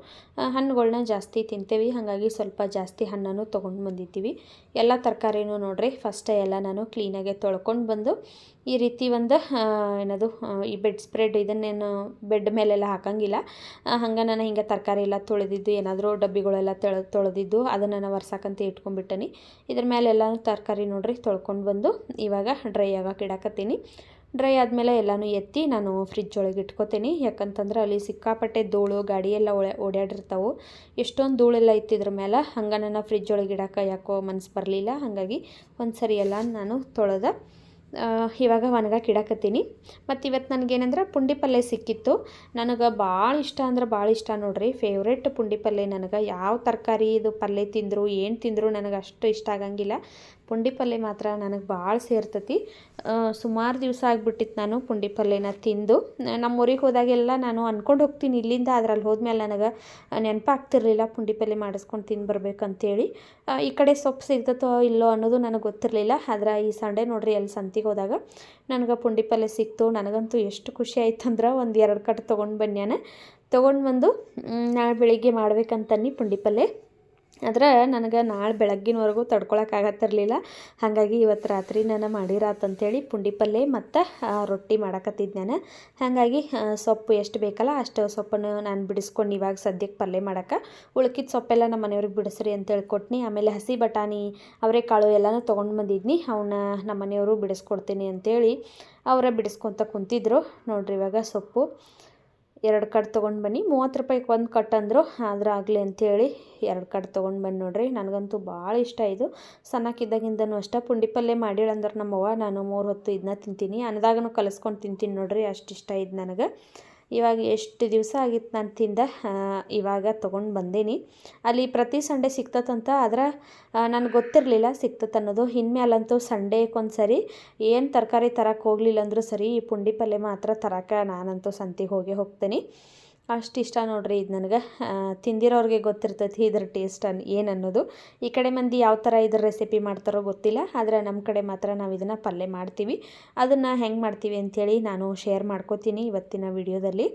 ಹಣ್ಣುಗಳನ್ನ ಜಾಸ್ತಿ ತಿಂತೇವೆ. ಹಾಗಾಗಿ ಸ್ವಲ್ಪ ಜಾಸ್ತಿ ಹಣ್ಣನ್ನು ತೊಗೊಂಡು ಬಂದಿದ್ದೀವಿ. ಎಲ್ಲ ತರಕಾರಿನೂ ನೋಡ್ರಿ ಫಸ್ಟೇ ಎಲ್ಲ ನಾನು ಕ್ಲೀನಾಗೆ ತೊಳ್ಕೊಂಡು ಬಂದು, ಈ ರೀತಿ ಒಂದು ಏನದು ಈ ಬೆಡ್ ಸ್ಪ್ರೆಡ್ ಇದನ್ನೇನು ಬೆಡ್ ಮೇಲೆಲ್ಲ ಹಾಕಂಗಿಲ್ಲ. ಹಂಗೆ ನಾನು ಹಿಂಗೆ ತರಕಾರಿ ಎಲ್ಲ ತೊಳೆದಿದ್ದು, ಏನಾದರೂ ಡಬ್ಬಿಗಳೆಲ್ಲ ತೊಳೆ, ತೊಳೆದಿದ್ದು, ಅದನ್ನು ನಾನು ಒರ್ಸಾಕಂತ ಇಟ್ಕೊಂಡ್ಬಿಟ್ಟನಿ. ಇದ್ರ ಮೇಲೆಲ್ಲ ತರಕಾರಿ ನೋಡ್ರಿ, ತೊಳ್ಕೊಂಡು ಬಂದು ಇವಾಗ ಡ್ರೈ ಆಗಕ್ಕೆ ಇಡಕತ್ತೀನಿ. ಡ್ರೈ ಆದಮೇಲೆ ಎಲ್ಲನೂ ಎತ್ತಿ ನಾನು ಫ್ರಿಜ್ ಒಳಗೆ ಇಟ್ಕೋತೀನಿ. ಯಾಕಂತಂದ್ರೆ ಅಲ್ಲಿ ಸಿಕ್ಕಾಪಟ್ಟೆ ಧೂಳು ಗಾಡಿಯೆಲ್ಲ ಒಳ ಓಡಾಡಿರ್ತಾವೆ ಎಷ್ಟೊಂದು ಧೂಳೆಲ್ಲ ಇತ್ತಿದ್ರ ಮೇಲೆ ಹಂಗೆ ನನ್ನ ಫ್ರಿಜ್ ಒಳಗೆ ಇಡೋಕೆ ಯಾಕೋ ಮನ್ಸು ಬರಲಿಲ್ಲ. ಹಾಗಾಗಿ ಒಂದು ಸರಿ ಎಲ್ಲ ನಾನು ತೊಳೆದ ಇವಾಗ ಒಣಗಕ್ಕೆ ಇಡಕತ್ತೀನಿ. ಮತ್ತು ಇವತ್ತು ನನಗೇನಂದ್ರೆ ಪುಂಡಿ ಪಲ್ಯ ಸಿಕ್ಕಿತ್ತು. ನನಗೆ ಭಾಳ ಇಷ್ಟ ಅಂದ್ರೆ ಭಾಳ ಇಷ್ಟ ನೋಡ್ರಿ. ಫೇವ್ರೇಟ್ ಪುಂಡಿ ಪಲ್ಯ ನನಗೆ. ಯಾವ ತರಕಾರಿ ಇದು ಪಲ್ಯ ತಿಂದರು, ಏನು ತಿಂದರೂ ನನಗೆ ಅಷ್ಟು ಇಷ್ಟ ಆಗಂಗಿಲ್ಲ. ಪುಂಡಿ ಪಲ್ಯ ಮಾತ್ರ ನನಗೆ ಭಾಳ ಸೇರ್ತತಿ. ಸುಮಾರು ದಿವಸ ಆಗಿಬಿಟ್ಟಿತ್ತು ನಾನು ಪುಂಡಿ ಪಲ್ಯನ ತಿಂದು. ನಮ್ಮ ಊರಿಗೆ ಹೋದಾಗೆಲ್ಲ ನಾನು ಅಂದ್ಕೊಂಡು ಹೋಗ್ತೀನಿ, ಇಲ್ಲಿಂದ ಅದ್ರಲ್ಲಿ ಹೋದ್ಮೇಲೆ ನನಗೆ ನೆನಪಾಗ್ತಿರ್ಲಿಲ್ಲ ಪುಂಡಿ ಪಲ್ಯ ಮಾಡಿಸ್ಕೊಂಡು ತಿಂದು ಬರ್ಬೇಕಂತೇಳಿ. ಈ ಕಡೆ ಸೊಪ್ಪು ಸಿಗ್ತತೋ ಇಲ್ಲೋ ಅನ್ನೋದು ನನಗೆ ಗೊತ್ತಿರಲಿಲ್ಲ. ಆದ್ರೆ ಈ ಸಂಡೆ ನೋಡ್ರಿ ಎಲ್ಲಿ ಸಂತಿಗೆ ಹೋದಾಗ ನನಗೆ ಪುಂಡಿ ಪಲ್ಯ ಸಿಕ್ತು. ನನಗಂತೂ ಎಷ್ಟು ಖುಷಿ ಆಯ್ತು ಅಂದ್ರೆ ಒಂದು ಎರಡು ಕಟ್ಟು ತೊಗೊಂಡು ಬನ್ಯಾನ ತೊಗೊಂಡು ಬಂದು ನಾಳೆ ಬೆಳಿಗ್ಗೆ ಮಾಡ್ಬೇಕಂತನ್ನಿ ಪುಂಡಿ ಪಲ್ಯ ಆದ್ರೆ ನನಗೆ ನಾಳೆ ಬೆಳಗ್ಗಿನವರೆಗೂ ತಡ್ಕೊಳಕ್ಕಾಗತ್ತಿರಲಿಲ್ಲ ಹಾಗಾಗಿ ಇವತ್ತು ರಾತ್ರಿ ನಾನು ಮಾಡಿರಾತಂಥೇಳಿ ಪುಂಡಿ ಪಲ್ಲೆ ಮತ್ತು ರೊಟ್ಟಿ ಮಾಡಕತ್ತಿದ್ದೆ ನಾನು ಹಾಗಾಗಿ ಸೊಪ್ಪು ಎಷ್ಟು ಬೇಕಲ್ಲ ಅಷ್ಟು ಸೊಪ್ಪನ್ನು ನಾನು ಬಿಡಿಸ್ಕೊಂಡು ಇವಾಗ ಸದ್ಯಕ್ಕೆ ಪಲ್ಯ ಮಾಡಕ್ಕೆ ಉಳ್ಕಿದ ಸೊಪ್ಪೆಲ್ಲ ನಮ್ಮ ಮನೆಯವ್ರಿಗೆ ಬಿಡಿಸ್ರಿ ಅಂತೇಳಿ ಕೊಟ್ನಿ ಆಮೇಲೆ ಹಸಿ ಬಟಾಣಿ, ಅವರೆಕಾಳು ಎಲ್ಲನೂ ತೊಗೊಂಡು ಬಂದಿದ್ನಿ. ಅವನ್ನ ನಮ್ಮ ಮನೆಯವರು ಬಿಡಿಸ್ಕೊಡ್ತೀನಿ ಅಂತೇಳಿ ಅವರೇ ಬಿಡಿಸ್ಕೊತ ಕುಂತಿದ್ರು. ನೋಡ್ರಿ ಇವಾಗ ಸೊಪ್ಪು. ಎರಡು ಕಟ್ ತೊಗೊಂಡು ಬನ್ನಿ. ಮೂವತ್ತು ರೂಪಾಯಿಗೆ ಒಂದು ಕಟ್ ಅಂದರು ಆದ್ರೆ ಆಗಲಿ ಅಂಥೇಳಿ ಎರಡು ಕಟ್ ತೊಗೊಂಡು ಬನ್ನಿ ನೋಡಿರಿ. ನನಗಂತೂ ಭಾಳ ಇಷ್ಟ ಇದು. ಸಣ್ಣಕ್ಕಿದ್ದಾಗಿಂದನೂ ಅಷ್ಟೇ. ಪುಂಡಿ ಪಲ್ಯ ಮಾಡಿಳಂದ್ರೆ ನಮ್ಮವ್ವ, ನಾನು ಮೂರು ಹೊತ್ತು ಇದನ್ನ ತಿಂತೀನಿ. ಅನ್ನದಾಗನೂ ಕಲಿಸ್ಕೊಂಡು ತಿಂತೀನಿ ನೋಡಿರಿ. ಅಷ್ಟು ಇಷ್ಟ ಇದು ನನಗೆ. ಇವಾಗ ಎಷ್ಟು ದಿವಸ ಆಗಿತ್ತು ನಾನು ತಿಂದ ಇವಾಗ ತೊಗೊಂಡು ಬಂದೀನಿ. ಅಲ್ಲಿ ಪ್ರತಿ ಸಂಡೇ ಸಿಕ್ತತಂತ ಆದ್ರೆ ನನಗೆ ಗೊತ್ತಿರಲಿಲ್ಲ ಸಿಕ್ತತ್ ಅನ್ನೋದು. ಇನ್ಮೇಲಂತೂ ಸಂಡೇಗೊಂದು ಸರಿ ಏನು ತರಕಾರಿ ತರಕ್ಕೆ ಹೋಗಲಿಲ್ಲ ಅಂದರೂ ಸರಿ, ಈ ಪುಂಡಿ ಪಲ್ಯ ಮಾತ್ರ ತರಕ್ಕೆ ನಾನಂತೂ ಸಂತಿಗೆ ಹೋಗಿ ಹೋಗ್ತೀನಿ. ಅಷ್ಟು ಇಷ್ಟ ನೋಡ್ರಿ ಇದು ನನಗೆ. ತಿಂದಿರೋರಿಗೆ ಗೊತ್ತಿರ್ತೈತಿ ಇದ್ರ ಟೇಸ್ಟ್ ಅನ್ ಏನು ಅನ್ನೋದು. ಈ ಕಡೆ ಮಂದಿ ಯಾವ ಥರ ಇದ್ರ ರೆಸಿಪಿ ಮಾಡ್ತಾರೋ ಗೊತ್ತಿಲ್ಲ, ಆದರೆ ನಮ್ಮ ಕಡೆ ಮಾತ್ರ ನಾವು ಇದನ್ನು ಪಲ್ಯ ಮಾಡ್ತೀವಿ. ಅದನ್ನು ಹೆಂಗೆ ಮಾಡ್ತೀವಿ ಅಂಥೇಳಿ ನಾನು ಶೇರ್ ಮಾಡ್ಕೋತೀನಿ ಇವತ್ತಿನ ವಿಡಿಯೋದಲ್ಲಿ.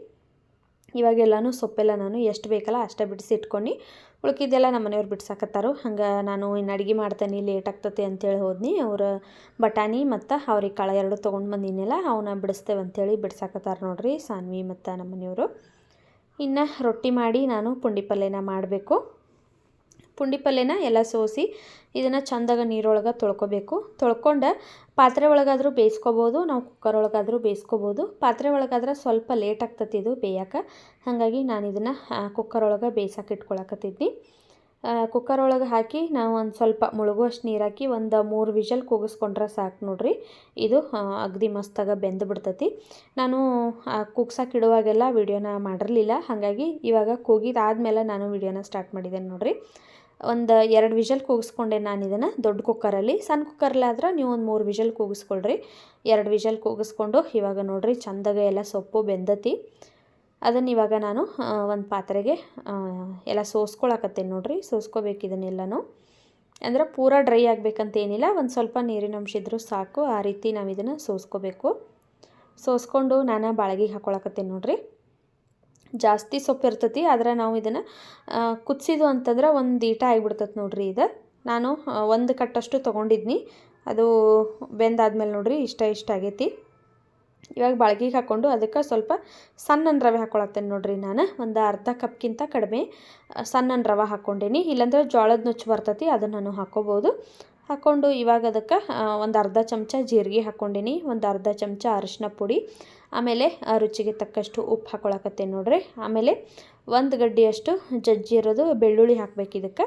ಇವಾಗೆಲ್ಲನೂ ಸೊಪ್ಪೆಲ್ಲ ನಾನು ಎಷ್ಟು ಬೇಕಲ್ಲ ಅಷ್ಟೇ ಬಿಡಿಸಿ ಇಟ್ಕೊಂಡು. ಉಳ್ಕಿದ್ದೆಲ್ಲ ನಮ್ಮ ಮನೆಯವ್ರು ಬಿಡ್ಸಾಕತ್ತಾರು. ಹಂಗೆ ನಾನು ಇನ್ನು ಅಡುಗೆ ಮಾಡ್ತೇನೆ ಲೇಟ್ ಆಗ್ತತಿ ಅಂತೇಳಿ ಹೋದ್ನಿ. ಅವ್ರು ಬಟಾಣಿ ಮತ್ತು ಅವ್ರಿಗೆ ಕಳೆ ಎರಡು ತೊಗೊಂಡು ಬಂದಿನಿಲ್ಲ ಅವನ್ನ ಬಿಡಿಸ್ತೇವೆ ಅಂತೇಳಿ ಬಿಡ್ಸಾಕತ್ತಾರ ನೋಡ್ರಿ ಸಾನ್ವಿ ಮತ್ತು ನಮ್ಮ ಮನೆಯವರು. ಇನ್ನು ರೊಟ್ಟಿ ಮಾಡಿ ನಾನು ಪುಂಡಿ ಪಲ್ಯನ ಮಾಡಬೇಕು. ಪುಂಡಿ ಪಲ್ಯನ ಎಲ್ಲ ಸೋಸಿ ಇದನ್ನು ಚಂದಾಗ ನೀರೊಳಗೆ ತೊಳ್ಕೊಬೇಕು. ತೊಳ್ಕೊಂಡು ಪಾತ್ರೆ ಒಳಗಾದರೂ ಬೇಯಿಸ್ಕೊಬೋದು, ನಾವು ಕುಕ್ಕರ್ ಒಳಗಾದರೂ ಬೇಯಿಸ್ಕೊಬೋದು. ಪಾತ್ರೆ ಒಳಗಾದ್ರೆ ಸ್ವಲ್ಪ ಲೇಟ್ ಆಗ್ತತಿ ಇದು ಬೇಯಕ್ಕೆ ಹಾಗಾಗಿ ನಾನು ಇದನ್ನು ಕುಕ್ಕರ್ ಒಳಗೆ ಬೇಯ್ಸಕ್ಕೆ ಇಟ್ಕೊಳಕತ್ತಿದ್ನಿ. ಕುಕ್ಕರ್ ಒಳಗೆ ಹಾಕಿ ನಾವು ಒಂದು ಸ್ವಲ್ಪ ಮುಳುಗುವಷ್ಟು ನೀರು ಹಾಕಿ ಒಂದು ಮೂರು ವಿಷಲ್ ಕೂಗಿಸ್ಕೊಂಡ್ರೆ ಸಾಕು ನೋಡ್ರಿ. ಇದು ಅಗದಿ ಮಸ್ತಾಗ ಬೆಂದು ಬಿಡ್ತತಿ. ನಾನು ಕುಗ್ಸಕ್ಕೆ ಇಡುವಾಗೆಲ್ಲ ವಿಡಿಯೋನ ಮಾಡಿರಲಿಲ್ಲ. ಹಾಗಾಗಿ ಇವಾಗ ಕೂಗಿದಾದ್ಮೇಲೆ ನಾನು ವಿಡಿಯೋನ ಸ್ಟಾರ್ಟ್ ಮಾಡಿದ್ದೇನೆ ನೋಡ್ರಿ. ಒಂದು ಎರಡು ವಿಷಲ್ ಕೂಗಿಸ್ಕೊಂಡೆ ನಾನು ಇದನ್ನು ದೊಡ್ಡ ಕುಕ್ಕರಲ್ಲಿ ಸಣ್ಣ ಕುಕ್ಕರಲ್ಲಿ ಆದ್ರೆ ನೀವು ಒಂದು ಮೂರು ವಿಷಲ್ ಕೂಗಿಸ್ಕೊಳ್ರಿ. ಎರಡು ವಿಷಲ್ ಕೂಗಿಸ್ಕೊಂಡು ಇವಾಗ ನೋಡ್ರಿ ಚಂದಾಗ ಎಲ್ಲ ಸೊಪ್ಪು ಬೆಂದತಿ. ಅದನ್ನು ಇವಾಗ ನಾನು ಒಂದು ಪಾತ್ರೆಗೆ ಎಲ್ಲ ಸೋಸ್ಕೊಳಕತ್ತೇನೆ ನೋಡ್ರಿ, ಸೋಸ್ಕೋಬೇಕು ಇದನ್ನೆಲ್ಲನೂ. ಅಂದ್ರೆ ಪೂರ ಡ್ರೈ ಆಗಬೇಕಂತ ಏನಿಲ್ಲ, ಒಂದು ಸ್ವಲ್ಪ ನೀರಿನ ಅಂಶ ಇದ್ರೂ ಸಾಕು, ಆ ರೀತಿ ನಾವು ಇದನ್ನು ಸೋಸ್ಕೋಬೇಕು. ಸೋಸ್ಕೊಂಡು ನಾನು ಬಾಳಗಿಗೆ ಹಾಕೊಳಕತ್ತೇನೆ ನೋಡ್ರಿ. ಜಾಸ್ತಿ ಸೊಪ್ಪು ಇರ್ತತಿ, ಆದರೆ ನಾವು ಇದನ್ನು ಕುದಿಸಿದು ಅಂತಂದ್ರೆ ಒಂದು ಈಟ ಆಗಿಬಿಡ್ತೈತೆ ನೋಡ್ರಿ ಇದು. ನಾನು ಒಂದು ಕಟ್ಟಷ್ಟು ತೊಗೊಂಡಿದ್ನಿ. ಅದು ಬೆಂದಾದ್ಮೇಲೆ ನೋಡ್ರಿ, ಇಷ್ಟ ಇಷ್ಟ ಆಗೈತಿ. ಇವಾಗ ಬಾಳ್ಗಿಗೆ ಹಾಕ್ಕೊಂಡು ಅದಕ್ಕೆ ಸ್ವಲ್ಪ ಸಣ್ಣ ರವೆ ಹಾಕ್ಕೊಳತ್ತೇನೆ ನೋಡ್ರಿ ನಾನು. ಒಂದು ಅರ್ಧ ಕಪ್ಗಿಂತ ಕಡಿಮೆ ಸಣ್ಣ ರವೆ ಹಾಕ್ಕೊಂಡೇನಿ. ಇಲ್ಲಾಂದ್ರೆ ಜೋಳದ ನುಚ್ಚು ಬರ್ತೈತಿ, ಅದನ್ನು ನಾನು ಹಾಕ್ಕೋಬೋದು ಹಾಕ್ಕೊಂಡು ಇವಾಗ ಅದಕ್ಕೆ ಒಂದು ಅರ್ಧ ಚಮಚ ಜೀರಿಗೆ ಹಾಕ್ಕೊಂಡೀನಿ, ಒಂದು ಅರ್ಧ ಚಮಚ ಅರಿಶಿನ ಪುಡಿ, ಆಮೇಲೆ ರುಚಿಗೆ ತಕ್ಕಷ್ಟು ಉಪ್ಪು ಹಾಕ್ಕೊಳಕತ್ತೇನೆ ನೋಡ್ರಿ. ಆಮೇಲೆ ಒಂದು ಗಡ್ಡಿಯಷ್ಟು ಜಜ್ಜಿರೋದು ಬೆಳ್ಳುಳ್ಳಿ ಹಾಕ್ಬೇಕು ಇದಕ್ಕೆ.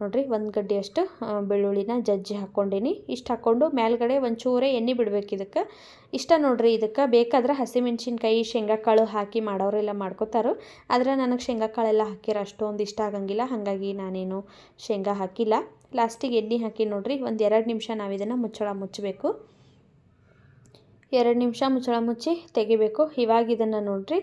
ನೋಡ್ರಿ, ಒಂದು ಗಡ್ಡಿಯಷ್ಟು ಬೆಳ್ಳುಳ್ಳಿನ ಜಜ್ಜಿ ಹಾಕ್ಕೊಂಡೀನಿ. ಇಷ್ಟು ಹಾಕ್ಕೊಂಡು ಮೇಲ್ಗಡೆ ಒಂಚೂರೇ ಎಣ್ಣೆ ಬಿಡ್ಬೇಕು ಇದಕ್ಕೆ. ಇಷ್ಟ ನೋಡ್ರಿ, ಇದಕ್ಕೆ ಬೇಕಾದ್ರೆ ಹಸಿಮೆಣ್ಸಿನ್ಕಾಯಿ ಶೇಂಗಾ ಕಾಳು ಹಾಕಿ ಮಾಡೋರೆಲ್ಲ ಮಾಡ್ಕೋತಾರೋ. ಆದರೆ ನನಗೆ ಶೇಂಗಾ ಕಾಳೆಲ್ಲ ಹಾಕಿರೋ ಅಷ್ಟೊಂದು ಇಷ್ಟ ಆಗಂಗಿಲ್ಲ, ಹಾಗಾಗಿ ನಾನೇನು ಶೇಂಗಾ ಹಾಕಿಲ್ಲ. ಲಾಸ್ಟಿಗೆ ಎಣ್ಣೆ ಹಾಕಿ ನೋಡ್ರಿ, ಒಂದು ಎರಡು ನಿಮಿಷ ನಾವು ಇದನ್ನು ಮುಚ್ಚಳ ಮುಚ್ಚಬೇಕು. ಎರಡು ನಿಮಿಷ ಮುಚ್ಚಳ ಮುಚ್ಚಿ ತೆಗಿಬೇಕು. ಇವಾಗ ಇದನ್ನು ನೋಡ್ರಿ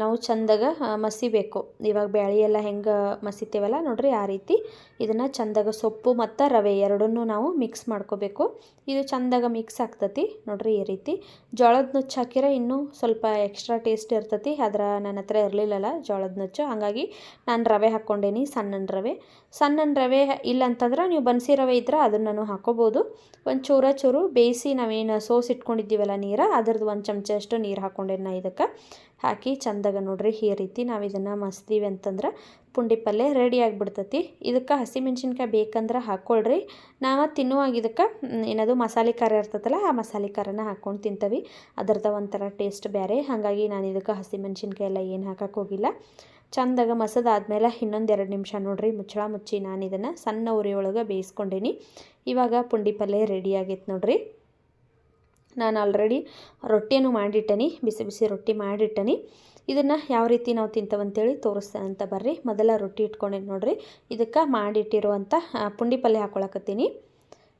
ನಾವು ಚಂದಾಗ ಮಸಿಬೇಕು. ಇವಾಗ ಬ್ಯಾಳಿ ಎಲ್ಲ ಹೆಂಗೆ ಮಸಿತೇವಲ್ಲ ನೋಡ್ರಿ ಆ ರೀತಿ. ಇದನ್ನು ಚಂದಾಗ ಸೊಪ್ಪು ಮತ್ತು ರವೆ ಎರಡನ್ನೂ ನಾವು ಮಿಕ್ಸ್ ಮಾಡ್ಕೋಬೇಕು. ಇದು ಚಂದಾಗ ಮಿಕ್ಸ್ ಆಗ್ತತಿ ನೋಡ್ರಿ ಈ ರೀತಿ. ಜೋಳದ ನುಚ್ಚು ಹಾಕಿರ ಇನ್ನೂ ಸ್ವಲ್ಪ ಎಕ್ಸ್ಟ್ರಾ ಟೇಸ್ಟ್ ಇರ್ತತಿ. ಆದ್ರೆ ನನ್ನ ಹತ್ರ ಇರಲಿಲ್ಲಲ್ಲ ಜೋಳದ ನುಚ್ಚು. ಹಾಗಾಗಿ ನಾನು ರವೆ ಹಾಕ್ಕೊಂಡೇನಿ ಸಣ್ಣ ರವೆ. ಸಣ್ಣ ರವೆ ಇಲ್ಲ ಅಂತಂದ್ರೆ ನೀವು ಬನ್ಸಿ ರವೆ ಇದ್ರೆ ಅದನ್ನು ಹಾಕೋಬೋದು. ಒಂದು ಚೂರ ಚೂರು ಬೇಯಿಸಿ ನಾವೇನು ಸೋಸ್ ಇಟ್ಕೊಂಡಿದ್ದೀವಲ್ಲ ನೀರು ಅದ್ರದ್ದು ಒಂದು ಚಮಚ ಅಷ್ಟು ನೀರು ಹಾಕ್ಕೊಂಡೇನಿ ನಾ ಇದಕ್ಕೆ. ಹಾಕಿ ಚಂದಾಗ ನೋಡ್ರಿ, ಈ ರೀತಿ ನಾವು ಇದನ್ನು ಮಸ್ತೀವಿ ಅಂತಂದ್ರೆ ಪುಂಡಿ ಪಲ್ಯ ರೆಡಿ ಆಗಿಬಿಡ್ತತಿ. ಇದಕ್ಕೆ ಹಸಿಮೆಣ್ಸಿನ್ಕಾಯಿ ಬೇಕಂದ್ರೆ ಹಾಕ್ಕೊಳ್ರಿ ನಾವು ತಿನ್ನುವಾಗ ಇದಕ್ಕೆ ಏನದು ಮಸಾಲೆ ಖಾರ ಇರ್ತೈತಲ್ಲ ಆ ಮಸಾಲೆ ಖಾರನ ಹಾಕ್ಕೊಂಡು ತಿಂತೀವಿ. ಅದರದ ಒಂಥರ ಟೇಸ್ಟ್ ಬೇರೆ ಹಾಗಾಗಿ ನಾನು ಇದಕ್ಕೆ ಹಸಿಮೆಣ್ಸಿನ್ಕಾಯಿ ಎಲ್ಲ ಏನು ಹಾಕಕ್ಕೆ ಹೋಗಿಲ್ಲ. ಚಂದಾಗ ಮಸದಾದ್ಮೇಲೆ ಇನ್ನೊಂದು ಎರಡು ನಿಮಿಷ ನೋಡ್ರಿ, ಮುಚ್ಚಳ ಮುಚ್ಚಿ ನಾನು ಇದನ್ನು ಸಣ್ಣ ಉರಿ ಒಳಗೆ ಬೇಯಿಸ್ಕೊಂಡೀನಿ. ಇವಾಗ ಪುಂಡಿ ಪಲ್ಯ ರೆಡಿ ಆಗೈತೆ ನೋಡ್ರಿ. ನಾನು ಆಲ್ರೆಡಿ ರೊಟ್ಟಿಯನ್ನು ಮಾಡಿಟ್ಟನಿ, ಬಿಸಿ ಬಿಸಿ ರೊಟ್ಟಿ ಮಾಡಿಟ್ಟನಿ. ಇದನ್ನು ಯಾವ ರೀತಿ ನಾವು ತಿಂತವಂತೇಳಿ ತೋರಿಸ್ತೇನೆ ಅಂತ ಬರ್ರಿ. ಮೊದಲ ರೊಟ್ಟಿ ಇಟ್ಕೊಂಡೆ ನೋಡಿರಿ. ಇದಕ್ಕೆ ಮಾಡಿಟ್ಟಿರುವಂಥ ಪುಂಡಿ ಪಲ್ಯ ಹಾಕ್ಕೊಳಕತ್ತೀನಿ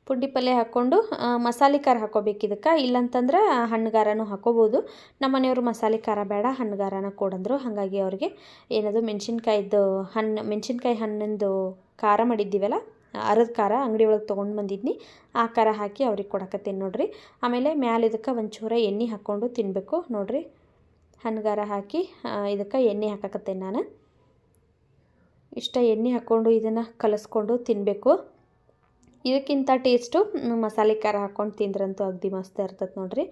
ಪುಂಡಿ ಪಲ್ಯ ಹಾಕ್ಕೊಂಡು ಮಸಾಲೆ ಖಾರ ಹಾಕ್ಕೋಬೇಕು ಇದಕ್ಕೆ. ಇಲ್ಲಂತಂದ್ರೆ ಹಣ್ಣುಗಾರನೂ ಹಾಕೋಬೋದು. ನಮ್ಮ ಮನೆಯವರು ಮಸಾಲೆ ಖಾರ ಬೇಡ ಹಣ್ಣುಗಾರನ ಕೊಡಂದ್ರು. ಹಾಗಾಗಿ ಅವ್ರಿಗೆ ಏನದು ಮೆಣಸಿನ್ಕಾಯ್ದು ಹಣ್ಣು, ಮೆಣಸಿನ್ಕಾಯಿ ಹಣ್ಣಿಂದು ಖಾರ ಮಾಡಿದ್ದೀವಲ್ಲ ಅರದ ಖಾರ ಅಂಗಡಿ ಒಳಗೆ ತೊಗೊಂಡು ಬಂದಿದ್ನಿ. ಆ ಖಾರ ಹಾಕಿ ಅವ್ರಿಗೆ ಕೊಡಕತ್ತೀನಿ ನೋಡಿರಿ. ಆಮೇಲೆ ಮ್ಯಾಲೆ ಇದಕ್ಕೆ ಒಂಚೂರ ಎಣ್ಣೆ ಹಾಕ್ಕೊಂಡು ತಿನ್ನಬೇಕು ನೋಡ್ರಿ. ಹಣ್ಣುಗಾರ ಹಾಕಿ ಇದಕ್ಕೆ ಎಣ್ಣೆ ಹಾಕಕತ್ತೇನೆ ನಾನು. ಇಷ್ಟ ಎಣ್ಣೆ ಹಾಕ್ಕೊಂಡು ಇದನ್ನು ಕಲಸ್ಕೊಂಡು ತಿನ್ನಬೇಕು ಇದಕ್ಕಿಂತ ಟೇಸ್ಟು ಮಸಾಲೆ ಖಾರ ಹಾಕ್ಕೊಂಡು ತಿಂದ್ರಂತೂ ಅಗ್ದಿ ಮಸ್ತ್ ಇರ್ತದೆ ನೋಡ್ರಿ.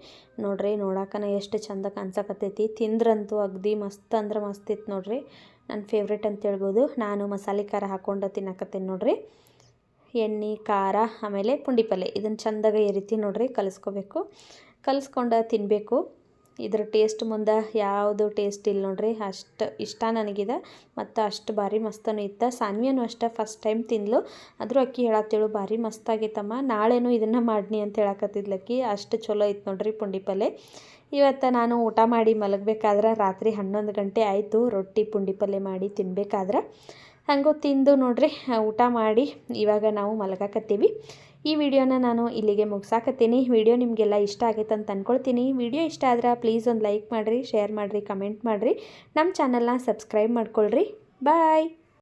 ನೋಡ್ರಿ ನೋಡಕ್ಕನ ಎಷ್ಟು ಚಂದ ಕಾಣ್ಸಕತ್ತೈತಿ. ತಿಂದ್ರಂತೂ ಅಗ್ದಿ ಮಸ್ತ್ ಅಂದ್ರೆ ಮಸ್ತ್ ಇತ್ತು ನೋಡಿರಿ. ನನ್ನ ಫೇವ್ರೇಟ್ ಅಂತ ಹೇಳ್ಬೋದು. ನಾನು ಮಸಾಲೆ ಖಾರ ಹಾಕ್ಕೊಂಡು ತಿನ್ನಕತ್ತೇನೆ ನೋಡ್ರಿ. ಎಣ್ಣೆ, ಖಾರ, ಆಮೇಲೆ ಪುಂಡಿ ಪಲ್ಯ ಇದನ್ನು ಚಂದಾಗ ಈ ರೀತಿ ನೋಡ್ರಿ, ಕಲಿಸ್ಕೋಬೇಕು. ಕಲಿಸ್ಕೊಂಡು ತಿನ್ನಬೇಕು ಇದ್ರ ಟೇಸ್ಟ್ ಮುಂದೆ ಯಾವುದು ಟೇಸ್ಟ್ ಇಲ್ಲ ನೋಡಿರಿ, ಅಷ್ಟು ಇಷ್ಟ ನನಗಿದೆ. ಮತ್ತು ಅಷ್ಟು ಭಾರಿ ಮಸ್ತನೂ ಇತ್ತು. ಸಾನ್ವಿಯನು ಅಷ್ಟೇ ಫಸ್ಟ್ ಟೈಮ್ ತಿಂದ್ಲು ಆದರೂ ಅಕ್ಕಿ ಹೇಳತ್ತೇಳು, ಭಾರಿ ಮಸ್ತಾಗಿತ್ತಮ್ಮ ನಾಳೆನೂ ಇದನ್ನು ಮಾಡಿನಿ ಅಂತ ಹೇಳಕತ್ತಿದ್ಲಕ್ಕಿ ಅಷ್ಟು ಚಲೋ ಇತ್ತು ನೋಡ್ರಿ ಪುಂಡಿ ಪಲ್ಯ ಇವತ್ತು ನಾನು ಊಟ ಮಾಡಿ ಮಲಗಬೇಕಾದ್ರೆ ರಾತ್ರಿ ಹನ್ನೊಂದು ಗಂಟೆ ಆಯಿತು. ರೊಟ್ಟಿ, ಪುಂಡಿ ಪಲ್ಯ ಮಾಡಿ ತಿನ್ಬೇಕಾದ್ರೆ. ಹಂಗೂ ತಿಂದು ನೋಡ್ರಿ ಊಟ ಮಾಡಿ ಇವಾಗ ನಾವು ಮಲಗಾಕತ್ತೀವಿ. ಈ ವಿಡಿಯೋನ ನಾನು ಇಲ್ಲಿಗೆ ಮುಗಿಸಾಕತ್ತೀನಿ. ವಿಡಿಯೋ ನಿಮಗೆಲ್ಲ ಇಷ್ಟ ಆಗೈತೆ ಅಂತ ಅಂದ್ಕೊಳ್ತೀನಿ ವಿಡಿಯೋ ಇಷ್ಟ ಆದ್ರೆ ಪ್ಲೀಸ್ ಒಂದು ಲೈಕ್ ಮಾಡಿರಿ, ಶೇರ್ ಮಾಡಿರಿ, ಕಮೆಂಟ್ ಮಾಡಿರಿ. ನಮ್ಮ ಚಾನಲ್ನ ಸಬ್ಸ್ಕ್ರೈಬ್ ಮಾಡ್ಕೊಳ್ರಿ. ಬಾಯ್!